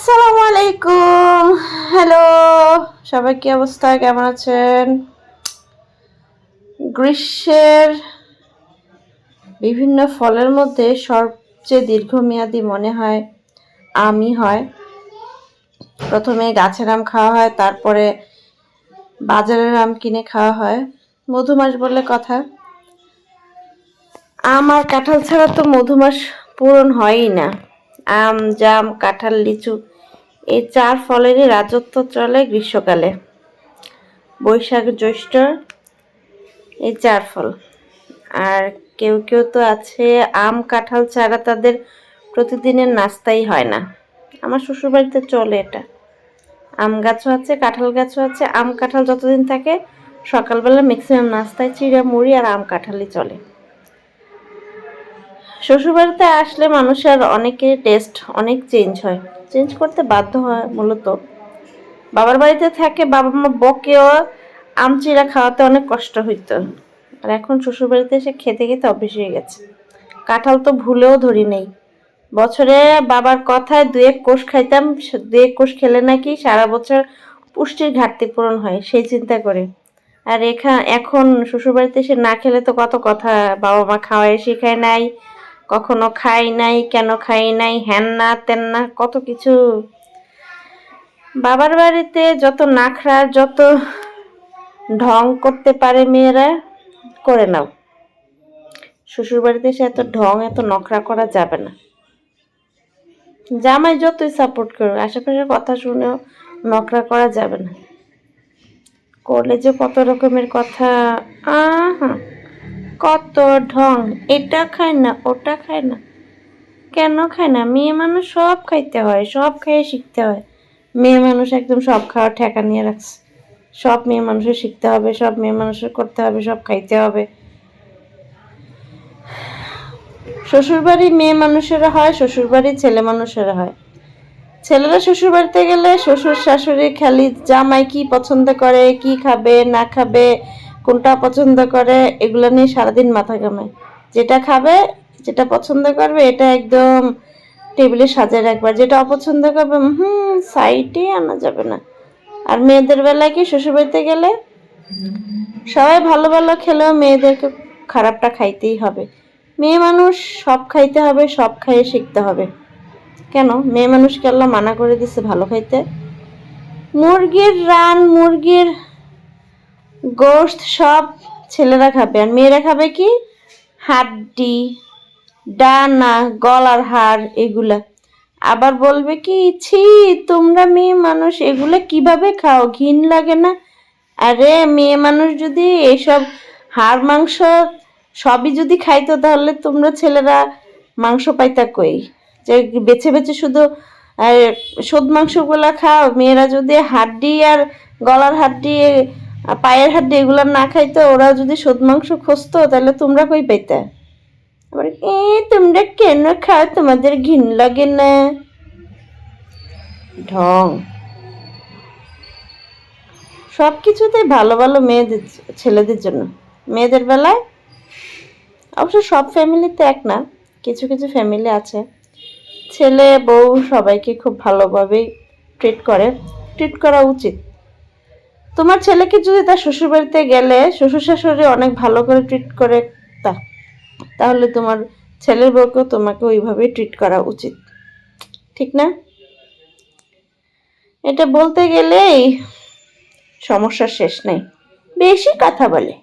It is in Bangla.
আসসালামু আলাইকুম হ্যালো সবাই কি অবস্থা? কেমন আছেন? গ্রীষ্মের বিভিন্ন ফলের মধ্যে সবচেয়ে দীর্ঘমেয়াদী মনে হয় আমই হয়। প্রথমে গাছের আম খাওয়া হয়, তারপরে বাজারের আম কিনে খাওয়া হয়। মধুমাস বলে কথা। আম আর কাঁঠাল ছাড়া তো মধুমাস পূরণ হয়ই না। আম, জাম, কাঁঠাল, লিচু এই চার ফলেরই রাজত্ব চলে গ্রীষ্মকালে। বৈশাখ জ্যৈষ্ঠ এই চার ফল। আর কেউ কেউ তো আছে, আম, কাঁঠাল ছাড়া তাদের প্রতিদিনের নাস্তাই হয় না। আমার শ্বশুরবাড়িতে চলে এটা। আম গাছও আছে, কাঁঠাল গাছও আছে, আম, কাঁঠাল যতদিন থাকে সকালবেলা ম্যাক্সিমাম নাস্তায় চিড়া মুড়ি আর আম, কাঁঠালই চলে। শ্বশুরবাড়িতে আসলে মানুষের অনেকের টেস্ট অনেক চেঞ্জ হয়। চেঞ্জ করতে বাধ্য হয় মূলত। বাবার বাড়িতে থাকে, বাবা মা বকেও আম চিড়া খাওয়াতে অনেক কষ্ট হইতো। আর এখন শ্বশুরবাড়িতে এসে খেতে খেতে অভ্যেস হয়ে গেছে। কাঁঠাল তো ভুলেও ধরি নেই। বছরে বাবার কথায় দু এক কোষ খাইতাম দু এক কোষ খেলে নাকি সারা বছর পুষ্টির ঘাটতি পূরণ হয়, সেই চিন্তা করে। আর এখা, এখন শ্বশুরবাড়িতে এসে না খেলে তো কত কথা, বাবা মা খাওয়ায় শেখায় নাই। কখনো খাই নাই, কেন খাই নাই হ্যান না তেন না কত কিছু। বাবার বাড়িতে যত নাখরা, যত ঢং করতে পারে মেয়েরা, করে নাও। শ্বশুর বাড়িতে এসে এত ঢং, এত নখরা করা যাবে না। জামাই যতই সাপোর্ট করবে আশেপাশের কথা শুনেও নখরা করা যাবে না। করলে যে কত রকমের কথা, আহা। কত ঢং, এটা খায় না, ওটা খায় না। কেন খায় না? মেয়ে মানুষ সব খাইতে হয়, সব খাইয়ে শিখতে হয়। মেয়ে মানুষ একদম সব খাওয়ার ঠেকা নিয়ে রাখছে। সব মেয়ে মানুষের শিখতে হবে, সব মেয়ে মানুষের করতে হবে, সব খাইতে হবে। শ্বশুরবাড়ি মেয়ে মানুষেরা হয়, শ্বশুরবাড়ি ছেলে মানুষেরা হয়। ছেলেরা শ্বশুর বাড়িতে গেলে শ্বশুর শাশুড়ি খালি জামাই কি পছন্দ করে, কি খাবে, না খাবে কোনটা পছন্দ করে, এগুলো নিয়ে সারাদিন মাথা কামায় যেটা খাবে, যেটা পছন্দ করবে, এটা একদম টেবিলে সাজিয়ে রাখবার যেটা অপছন্দ করবে, হুম সাইডে আনা যাবে না। আর মেয়েদের বেলায় কি শ্বশুরবাড়িতে গেলে? সবাই ভালো ভালো খেলেও মেয়েদেরকে খারাপটা খাইতেই হবে। মেয়ে মানুষ সব খাইতে হবে, সব খাইয়ে শিখতে হবে। কেন? মেয়ে মানুষকে আল্লাহ মানা করে দিছে ভালো খাইতে। মুরগির রান, মুরগির গোশত সব ছেলেরা খাবে। আর মেয়েরা খাবে কি? হাড্ডি, ডানা, গলার হাড় এগুলা। আবার বলবে কি, ছি, তোমরা মেয়ে মানুষ, এগুলো কীভাবে খাও? ঘিন লাগে না? আরে, মেয়ে মানুষ যদি এসব হাড়, মাংস সবই যদি খাইতো, তাহলে তোমরা ছেলেরা মাংস পাইতা কই? যে বেছে বেছে শুধু সুদ মাংসগুলা খাও। মেয়েরা যদি হাড্ডি আর গলার হাড্ডি আর পায়ের হাড্ডি এগুলো না খাইতো, ওরা যদি সুদ মাংস খুঁজতো, তাহলে তোমরা কই পাইতে? আবার, এ, তোমরা কেন খাও? তোমাদের ঘিন লাগে না? ঢং। সব কিছুতে ভালো ভালো মেয়েদের, ছেলেদের জন্য। মেয়েদের বেলায় অবশ্য সব ফ্যামিলিতে এক না, কিছু কিছু ফ্যামিলি আছে। ছেলে, বউ সবাইকে খুব ভালোভাবেই ট্রিট করে। ট্রিট করা উচিত। তোমার ছেলেকে যদি তার শ্বশুরবাড়িতে গেলে শ্বশুর শাশুড়ি অনেক ভালো করে ট্রিট করে তা, তাহলে তোমার ছেলের বউকেও তোমাকে ওইভাবে ট্রিট করা উচিত। ঠিক না? এটা বলতে গেলেই সমস্যা শেষ নেই। বেশি কথা বলে।